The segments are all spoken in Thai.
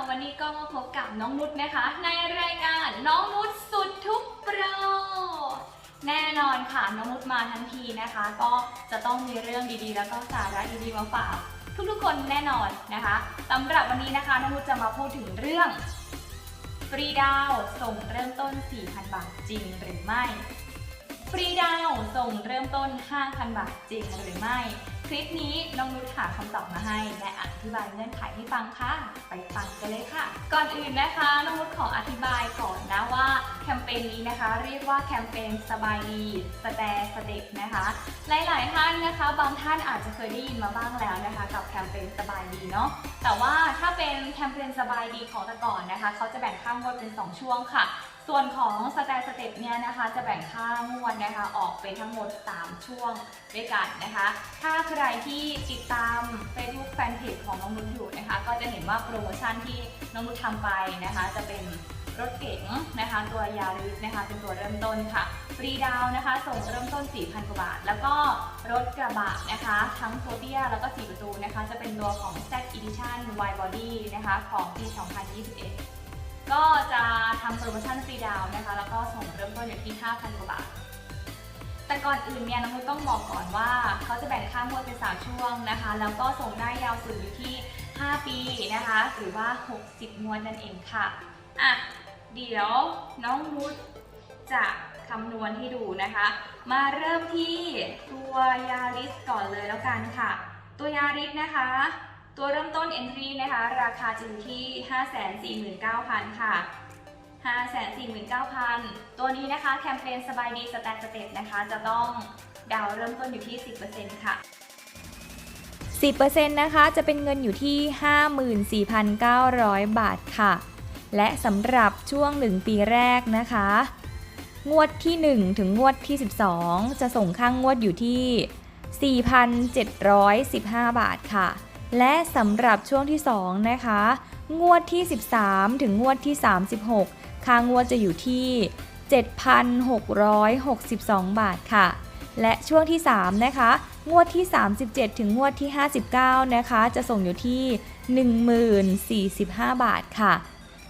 ่ะวันนี้ก็มาพบกับน้องนุชนะคะ ในรายการน้องนุชสุดทุกโปรแน่นอนค่ะน้องนุชมาทันทีนะคะ ก็จะต้องมีเรื่องดีๆ แล้วก็สาระดีๆมาฝากทุกๆคนแน่นอนนะคะสำหรับวันนี้นะคะน้องนุชจะมาพูดถึงเรื่องฟรีดาวส่งเริ่มต้น 4,000 บาทจริงหรือไม่ฟรีดาวส่งเริ่มต้น 5,000 บาทจริงหรือไม่ คลิปนี้น้องนุชหาคำตอบมาให้และอธิบายเงื่อนไขให้ฟังค่ะ ไปฟังกันเลยค่ะ ก่อนอื่นนะคะน้องนุชขออธิบายก่อนนะว่าแคมเปญนี้นะคะ เรียกว่าแคมเปญสบายดีสแตสเต็ปนะคะ หลายๆท่านนะคะ บางท่านอาจจะเคยได้ยินมาบ้างแล้วนะคะ กับแคมเปญสบายดีเนาะแต่ว่าถ้าเป็นแคมเปญสบายดีของแต่ก่อนนะคะ เขาจะแบ่งค่างวดเป็น 2 ช่วงค่ะ ส่วนของสแตนสเต็ปเนี่ยนะคะจะแบ่งค่างวดนะคะออกเป็นทั้งหมด 3 ช่วงด้วยกันนะคะ ถ้าใครที่ติดตาม Facebook Fanpage ของน้องนุชอยู่นะคะ ก็จะเห็นว่าโปรโมชั่นที่น้องนุชทำไปนะคะ จะเป็นรถเก๋งนะคะ ตัวยาริสนะคะ เป็นตัวเริ่มต้นค่ะฟรีดาวนะคะ ส่งเริ่มต้น 4,000 กว่าบาท แล้วก็รถกระบะนะคะ ทั้งโซเดียแล้วก็4ประตูนะคะ จะเป็นตัวของ Z Edition Y Body นะคะ ของปี 2021ำโปรโมชั่นฟรีดาวนะคะ แล้วก็ส่งเริ่มต้นอยู่ที่ 5,000 กว่าบาท แต่ก่อนอื่นเนี่ยน้องมุกต้องบอกก่อนว่า เขาจะแบ่งค่างวดเป็น3ช่วงนะคะ แล้วก็ส่งได้ยาวสุดอยู่ที่ 5 ปีนะคะ หรือว่า 60 งวดนั่นเองค่ะ อะ เดี๋ยวน้องนุชจะคำนวณให้ดูนะคะ มาเริ่มที่ตัวยาริสก่อนเลยแล้วกันค่ะ ตัวยาริสนะคะ ตัวเริ่มต้น entry นะคะ ราคาจะอยู่ที่ 549,000 ค่ะ 549,000 ตัวนี้นะคะแคมเปญสบายดีสแตนสเต็ปนะคะ จะต้องดาวเริ่มต้นอยู่ที่ 10%ค่ะ 10%นะคะจะเป็นเงินอยู่ที่ 54,900 บาทค่ะ และสำหรับช่วง 1 ปีแรกนะคะ งวดที่ 1 ถึงงวดที่ 12 จะส่งค่างงวดอยู่ที่ 4,715 บาทค่ะ และสำหรับช่วงที่ 2 นะคะ งวดที่ 13 ถึงงวดที่ 36 ค่างวดจะอยู่ที่ 7,662 บาทค่ะ และช่วงที่ 3 นะคะ งวดที่ 37 ถึงงวดที่ 59 นะคะ จะส่งอยู่ที่10,045 บาทค่ะ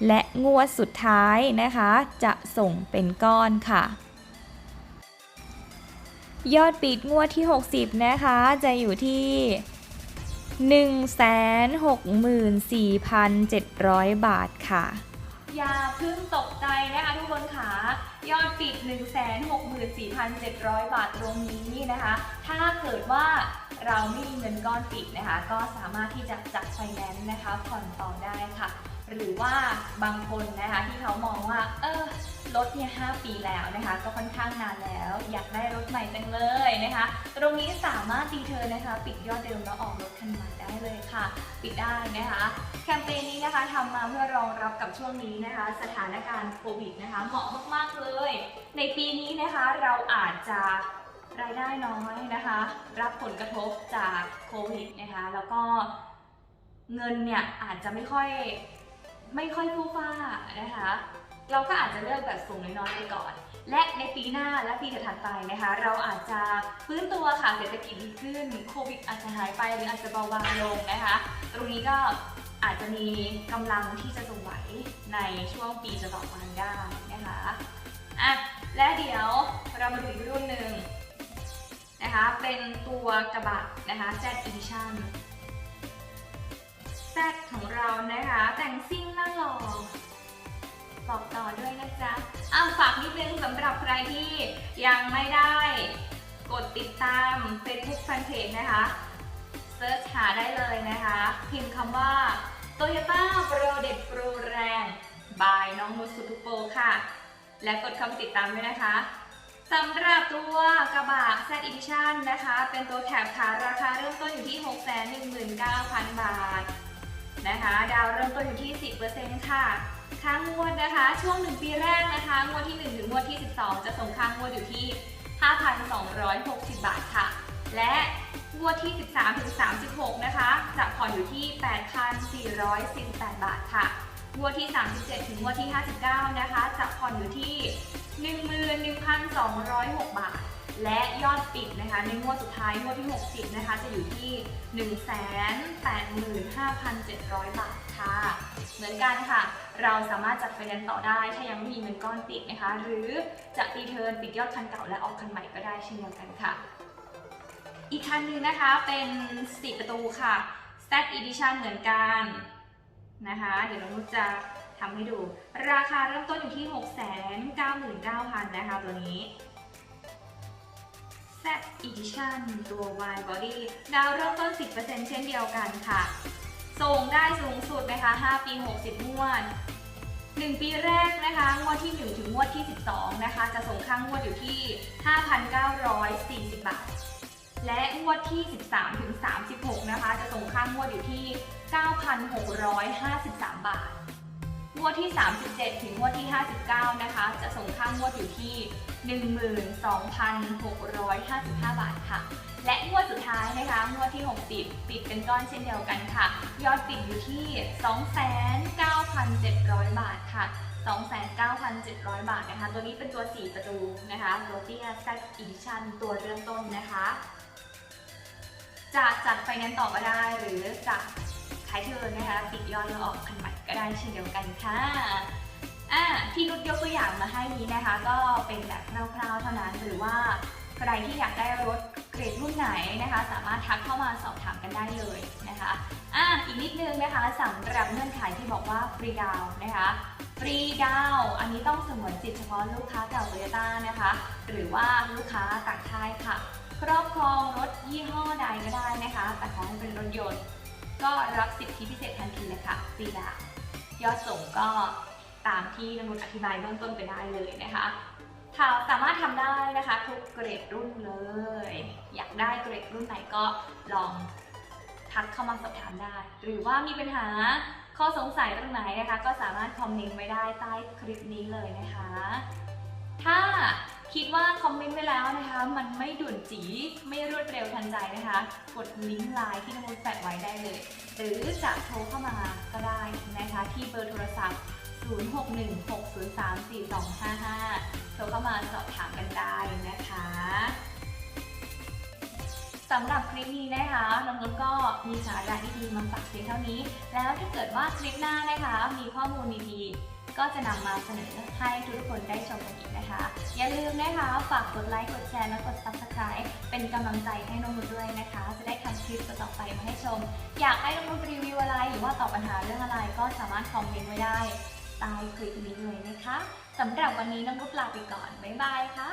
และงวดสุดท้ายนะคะ จะส่งเป็นก้อนค่ะยอดปิดงวดที่ 60 นะคะ จะอยู่ที่ 164,700 บาทค่ะ อย่าเพิ่งตกใจนะคะทุกคนขายอดปิด 164,700 บาทตรงนี้นะคะ ถ้าเกิดว่าเราไม่มีเงินก้อนปิดนะคะ ก็สามารถที่จะจัดไฟแนนซ์นะคะผ่อนต่อได้ค่ะ หรือว่าบางคนนะคะที่เขามองว่า เออรถเนี่ย5ปีแล้วนะคะ ก็ค่อนข้างนานแล้ว อยากได้รถใหม่จังเลยนะคะ ตรงนี้สามารถดีเทอร์นะคะ ปิดยอดเดิมแล้วออกรถคันใหม่ได้เลยค่ะ ปิดได้นะคะ แคมเปญนี้นะคะทำมาเพื่อรองรับกับช่วงนี้นะคะ สถานการณ์โควิดนะคะ เหมาะมากๆเลย ในปีนี้นะคะเราอาจจะรายได้น้อยนะคะ รับผลกระทบจากโควิดนะคะ แล้วก็เงินเนี่ยอาจจะไม่ค่อย ไม่ค่อยฟู่ฟ้านะคะ เราก็อาจจะเลือกแบบสูงน้อยๆไปก่อน และในปีหน้าและปีถัดไปนะคะ เราอาจจะฟื้นตัวค่ะเศรษฐกิจดีขึ้นโควิดอาจจะหายไปหรืออาจจะเบาบางลงนะคะ ตรงนี้ก็อาจจะมีกำลังที่จะส่งไหวในช่วงปีจะต่อไปได้นะคะอะและเดี๋ยวเรามาดูอีกรุ่นหนึ่งนะคะ เป็นตัวกระบะนะคะ Z Edition Z ของเรานะคะ แต่งซิ่งน่าหล่อบอกต่อด้วยนะจ๊ะอ้าวฝากนิดนึงสำหรับใครที่ยังไม่ได้กดติดตาม Facebook Fanpage นะคะเซิร์ชหาได้เลยนะคะ พิมพ์คำว่า Toyota Pro เด็ดโปรแรงบายน้องนุสุทุโปค่ะ และกดคำติดตามด้วยนะคะสำหรับตัวกระบะ Z Edition นะคะ เป็นตัวแถบค่ะราคาเริ่มต้นอยู่ที่ 619,000 บาท นะคะ ดาวเริ่มต้นอยู่ที่ 10%ค่ะ ค่างวดนะคะ ช่วง 1 ปีแรกนะคะ งวดที่ 1 ถึงงวดที่ 12 จะส่งค่างวดอยู่ที่ 5,260 บาทค่ะ และงวดที่ 13 ถึง 36 นะคะ จะผ่อนอยู่ที่ 8,448 บาทค่ะ งวดที่ 37 ถึงงวดที่ 59 นะคะ จะผ่อนอยู่ที่ 11,206 บาท และยอดปิดนะคะในงวดสุดท้ายงวดที่ 60 นะคะ จะอยู่ที่ 185,700 บาทค่ะ เหมือนกันค่ะ เราสามารถจัดไฟแนนซ์ต่อได้ถ้ายังไม่มีเงินก้อนติดนะคะ หรือจะรีเทิร์นปิดยอดคันเก่าและออกคันใหม่ก็ได้เช่นเดียวกันค่ะ อีกคันหนึ่งนะคะเป็นสีประตูค่ะ Z Edition เหมือนกันนะคะ เดี๋ยวน้องนุชจะทำให้ดู ราคาเริ่มต้นอยู่ที่ 699,000นะคะตัวนี้ Z Edition ตัว Wide Body ดาวเริ่มต้น 10%เช่นเดียวกันค่ะ ส่งได้สูงสุดนะคะ 5 ปี 60 งวด 1 ปีแรกนะคะ งวดที่ 1 ถึงงวดที่ 12 นะคะ จะส่งค่างงวดอยู่ที่ 5,940 บาท และงวดที่ 13 ถึง 36 นะคะ จะส่งค่างวดอยู่ที่ 9,653 บาท งวดที่ 37 ถึงงวดที่ 59 นะคะ จะส่งค่างวดอยู่ที่ 12,655 บาทค่ะ และงวดสุดท้ายนะคะ งวดที่ 60 ปิดเป็นก้อนเช่นเดียวกันค่ะ ยอดปิดอยู่ที่ 29,700 บาทค่ะ 29,700 บาทนะคะ ตัวนี้เป็นตัว 4 ประตูนะคะตัวเตี้ย Z Edition ตัวเริ่มต้นนะคะ จะจัดไฟแนนซ์ต่อก็ได้หรือจะขายเทินนะคะปิดยอดแล้วออกคันใหม่ ก็ได้เช่นเดียวกันค่ะอะที่นุชยกตัวอย่างมาให้นี้นะคะ ก็เป็นแบบคร่าวๆเท่านั้นหรือว่าใครที่อยากได้รถเกรดรุ่นไหนนะคะ สามารถทักเข้ามาสอบถามกันได้เลยนะคะอะอีกนิดนึงนะคะสำหรับเงื่อนไขที่บอกว่าฟรีดาวนะคะฟรีดาวอันนี้ต้องสงวนสิทธิ์เฉพาะลูกค้าเก่าโตโยต้านะคะ หรือว่าลูกค้าต่างค่ายค่ะ ครอบครองรถยี่ห้อใดก็ได้นะคะ แต่ขอให้เป็นรถยนต์ ก็รับสิทธิพิเศษทันทีเลยค่ะฟรีดาว ยอดส่งก็ตามที่นนุนอธิบายเบื้องต้นไปได้เลยนะคะถ้าสามารถทำได้นะคะ ทุกเกรดรุ่นเลย อยากได้เกรดรุ่นไหนก็ลองทักเข้ามาสอบถามได้ หรือว่ามีปัญหาข้อสงสัยตรงไหนนะคะ ก็สามารถคอมเมนต์ไว้ได้ใต้คลิปนี้เลยนะคะ ถ้า คิดว่าคอมเมนต์ไปแล้วนะคะ มันไม่ด่วนจีไม่รวดเร็วทันใจนะคะ กดลิงก์ไลน์ที่น้องมดแปะไว้ได้เลย หรือจะโทรเข้ามาก็ได้นะคะ ที่เบอร์โทรศัพท์ 0616034255 โทรเข้ามาสอบถามกันได้นะคะ สำหรับคลิปนี้นะคะน้องนุชก็มีสาระดีๆมาฝากเพียงเท่านี้ แล้วถ้าเกิดว่าคลิปหน้านะคะ มีข้อมูลดีๆ ก็จะนำมาเสนอให้ทุกคนได้ชมกันอีกนะคะ อย่าลืมนะคะ ฝากกดไลค์ กดแชร์ และกด subscribe เป็นกำลังใจให้น้องนุชด้วยนะคะ จะได้ทำคลิปต่อไปมาให้ชม อยากให้น้องนุชรีวิวอะไร หรือว่าตอบปัญหาเรื่องอะไร ก็สามารถคอมเมนต์ไว้ได้ใต้คลิปนี้เลยนะคะสำหรับวันนี้น้องนุชลาไปก่อน บ๊ายบายค่ะ